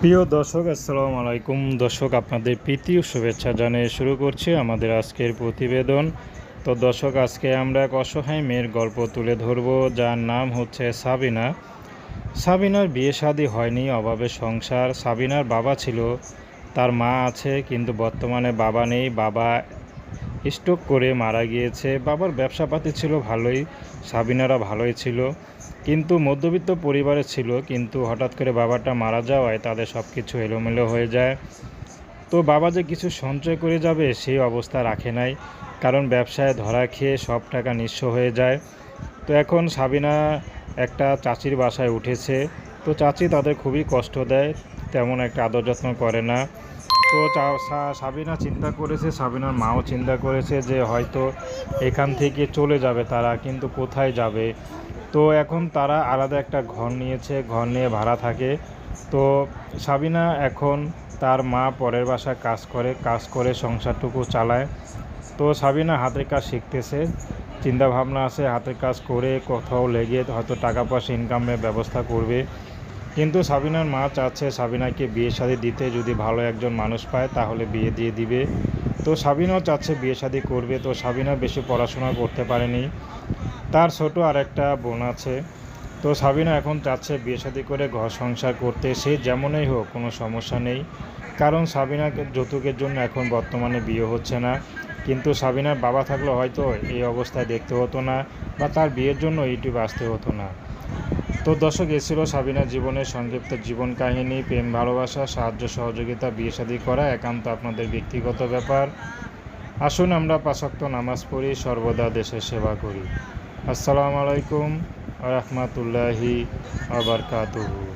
প্রিয় দর্শক, আসসালামু আলাইকুম। দর্শক, আপনাদের প্রীতি শুভেচ্ছা জানিয়ে শুরু করছি আমাদের আজকের প্রতিবেদন। তো দর্শক, আজকে আমরা এক অসহায় মেয়ের গল্প তুলে ধরব, যার নাম হচ্ছে সাবিনা। সাবিনার বিয়ে শাদী হয়নি, অভাবে সংসার। সাবিনার বাবা ছিল, তার মা আছে, কিন্তু বর্তমানে বাবা নেই। বাবা স্ট্রোক করে মারা গিয়েছে। বাবার ব্যবসাপাতি ছিল ভালোই, সাবিনারা ভালোই ছিল। কিন্তু মধ্যবিত্ত পরিবারে ছিল, কিন্তু হঠাৎ করে বাবাটা মারা যাওয়ায় তাদের সব কিছু এলোমেলো হয়ে যায়। তো বাবা যে কিছু সঞ্চয় করে যাবে সেই অবস্থা রাখে নাই, কারণ ব্যবসায় ধরা খেয়ে সব টাকা নিঃস্ব হয়ে যায়। তো এখন সাবিনা একটা চাচির বাসায় উঠেছে। তো চাচি তাদের খুবই কষ্ট দেয়, তেমন একটা আদর যত্ন করে না। তো সাবিনা চিন্তা করেছে, সাবিনার মাও চিন্তা করেছে যে হয়তো এখান থেকে চলে যাবে তারা, কিন্তু কোথায় যাবে? তো এখন তারা আলাদা একটা ঘর নিয়েছে, ঘর নিয়ে ভাড়া থাকে। তো সাবিনা এখন তার মা পরের বাসায় কাজ করে কাজ করে সংসারটুকু চালায়। তো সাবিনা হাতের কাজ শিখতেছে, চিন্তাভাবনা আছে, হাতের কাজ করে কোথাও লেগে হয়তো টাকা পয়সা ইনকামের ব্যবস্থা করবে। কিন্তু সাবিনার মা চাচ্ছে সাবিনাকে বিয়ে শাদী দিতে যদি ভালো একজন মানুষ পায়, তাহলে বিয়ে দিয়ে দিবে। তো সাবিনাও চাচ্ছে বিয়ে শাদী করবে। তো সাবিনা বেশি পড়াশোনা করতে পারেনি। তার ছোট আর একটা বোন আছে। তো সাবিনা এখন চাচ্ছে বিয়ে শাদী করে ঘর সংসার করতে। সে যেমনই হোক, কোনো সমস্যা নেই। কারণ সাবিনাকে, যৌতুকের জন্য এখন বর্তমানে বিয়ে হচ্ছে না। কিন্তু সাবিনার বাবা থাকলে হয়তো এই অবস্থায় দেখতে হতো না বা তার বিয়ের জন্য ইউটিউব আসতে হতো না। তো দর্শক, এ ছিল সাবিনার জীবনের সংক্ষিপ্ত জীবন কাহিনী, প্রেম, ভালোবাসা, সাহায্য, সহযোগিতা, বিয়ে শাদী করা, একান্ত আপনাদের ব্যক্তিগত ব্যাপার। আসুন আমরা পাশাক্ত নামাজ পড়ি, সর্বদা দেশের সেবা করি। আসসালামু আলাইকুম রহমতুল্লাহি আবরকাতুহু